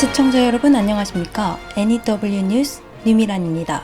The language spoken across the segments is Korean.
시청자 여러분 안녕하십니까? NEW 뉴스 뉴미란입니다.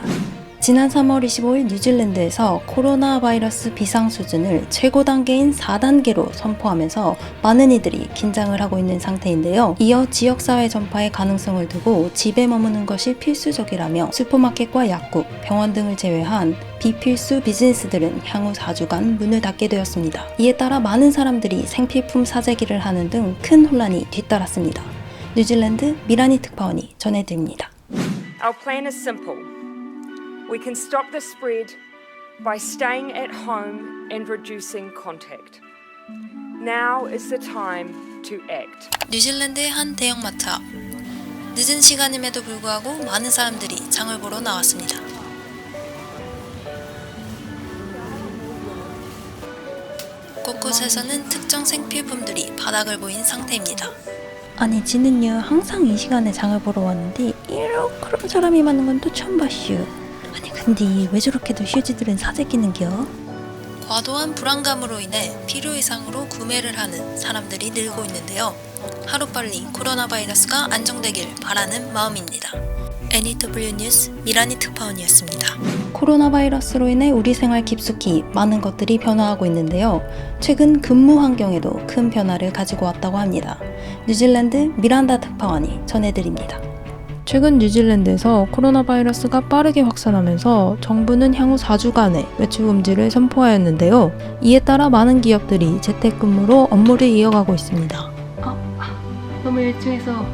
지난 3월 25일 뉴질랜드에서 코로나 바이러스 비상 수준을 최고 단계인 4단계로 선포하면서 많은 이들이 긴장을 하고 있는 상태인데요. 이어 지역사회 전파의 가능성을 두고 집에 머무는 것이 필수적이라며 슈퍼마켓과 약국, 병원 등을 제외한 비필수 비즈니스들은 향후 4주간 문을 닫게 되었습니다. 이에 따라 많은 사람들이 생필품 사재기를 하는 등 큰 혼란이 뒤따랐습니다. 뉴질랜드 미라니 특파원이 전해드립니다. Our plan is simple. We can stop the spread by staying at home and reducing contact. Now is the time to act. 뉴질랜드의 한 대형마트 앞. 늦은 시간임에도 불구하고 많은 사람들이 장을 보러 나왔습니다. 곳곳에서는 특정 생필품들이 바닥을 보인 상태입니다. 아니 지는요 항상 이 시간에 장을 보러 왔는데 이런 그런 사람이 많은 건 또 처음 봤슈. 아니 근데 왜 저렇게도 휴지들은 사재기는겨? 과도한 불안감으로 인해 필요 이상으로 구매를 하는 사람들이 늘고 있는데요. 하루빨리 코로나 바이러스가 안정되길 바라는 마음입니다. NEW 뉴스 미라니 특파원이었습니다. 코로나 바이러스로 인해 우리 생활 깊숙이 많은 것들이 변화하고 있는데요. 최근 근무 환경에도 큰 변화를 가지고 왔다고 합니다. 뉴질랜드 미란다 특파원이 전해드립니다. 최근 뉴질랜드에서 코로나 바이러스가 빠르게 확산하면서 정부는 향후 4주간의 외출 금지를 선포하였는데요. 이에 따라 많은 기업들이 재택근무로 업무를 이어가고 있습니다. 너무 일찍 해서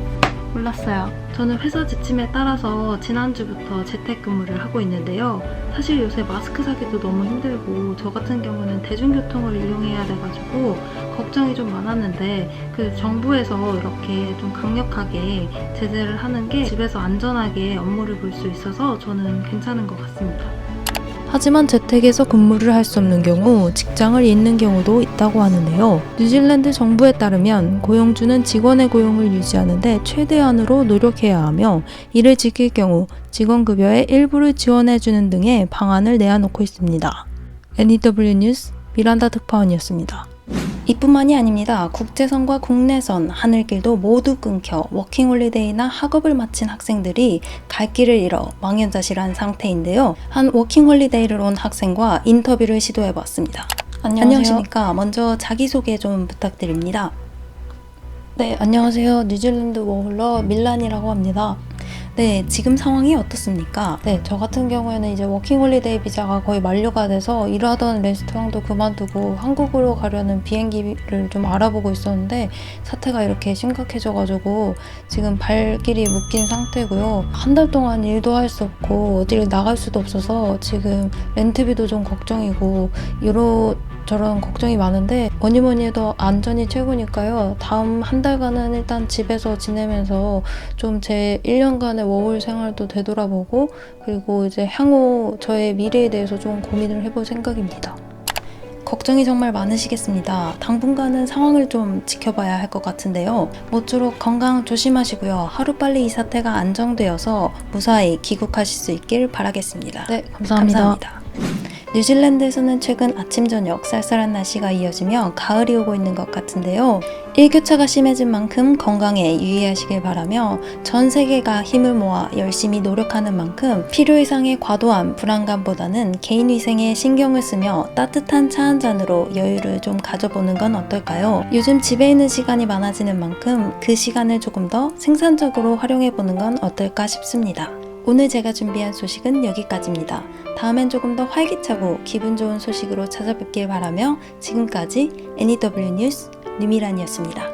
몰랐어요. 저는 회사 지침에 따라서 지난주부터 재택근무를 하고 있는데요. 사실 요새 마스크 사기도 너무 힘들고 저 같은 경우는 대중교통을 이용해야 돼가지고 걱정이 좀 많았는데 그 정부에서 이렇게 좀 강력하게 제재를 하는 게 집에서 안전하게 업무를 볼 수 있어서 저는 괜찮은 것 같습니다. 하지만 재택에서 근무를 할 수 없는 경우 직장을 잃는 경우도 있다고 하는데요. 뉴질랜드 정부에 따르면 고용주는 직원의 고용을 유지하는데 최대한으로 노력해야 하며 이를 지킬 경우 직원 급여의 일부를 지원해주는 등의 방안을 내놓고 있습니다. NEW 뉴스 미란다 특파원이었습니다. 이뿐만이 아닙니다. 국제선과 국내선, 하늘길도 모두 끊겨 워킹홀리데이나 학업을 마친 학생들이 갈 길을 잃어 망연자실한 상태인데요. 한 워킹홀리데이를 온 학생과 인터뷰를 시도해봤습니다. 안녕하십니까. 먼저 자기소개 좀 부탁드립니다. 네, 안녕하세요. 뉴질랜드 워홀러 밀란이라고 합니다. 네, 지금 상황이 어떻습니까? 네, 저 같은 경우에는 이제 워킹홀리데이 비자가 거의 만료가 돼서 일하던 레스토랑도 그만두고 한국으로 가려는 비행기를 좀 알아보고 있었는데 사태가 이렇게 심각해져가지고 지금 발길이 묶인 상태고요. 한 달 동안 일도 할 수 없고 어디를 나갈 수도 없어서 지금 렌트비도 좀 걱정이고 이러 저런 걱정이 많은데 뭐니 뭐니 해도 안전이 최고니까요. 다음 한 달간은 일단 집에서 지내면서 좀 제 1년간의 워홀 생활도 되돌아보고 그리고 이제 향후 저의 미래에 대해서 좀 고민을 해볼 생각입니다. 걱정이 정말 많으시겠습니다. 당분간은 상황을 좀 지켜봐야 할 것 같은데요. 모쪼록 건강 조심하시고요. 하루빨리 이 사태가 안정되어서 무사히 귀국하실 수 있길 바라겠습니다. 네, 감사합니다. 감사합니다. 뉴질랜드에서는 최근 아침 저녁 쌀쌀한 날씨가 이어지며 가을이 오고 있는 것 같은데요. 일교차가 심해진 만큼 건강에 유의하시길 바라며 전 세계가 힘을 모아 열심히 노력하는 만큼 필요 이상의 과도한 불안감보다는 개인 위생에 신경을 쓰며 따뜻한 차 한 잔으로 여유를 좀 가져보는 건 어떨까요? 요즘 집에 있는 시간이 많아지는 만큼 그 시간을 조금 더 생산적으로 활용해 보는 건 어떨까 싶습니다. 오늘 제가 준비한 소식은 여기까지입니다. 다음엔 조금 더 활기차고 기분 좋은 소식으로 찾아뵙길 바라며 지금까지 NEW 뉴스 뉴미란이었습니다.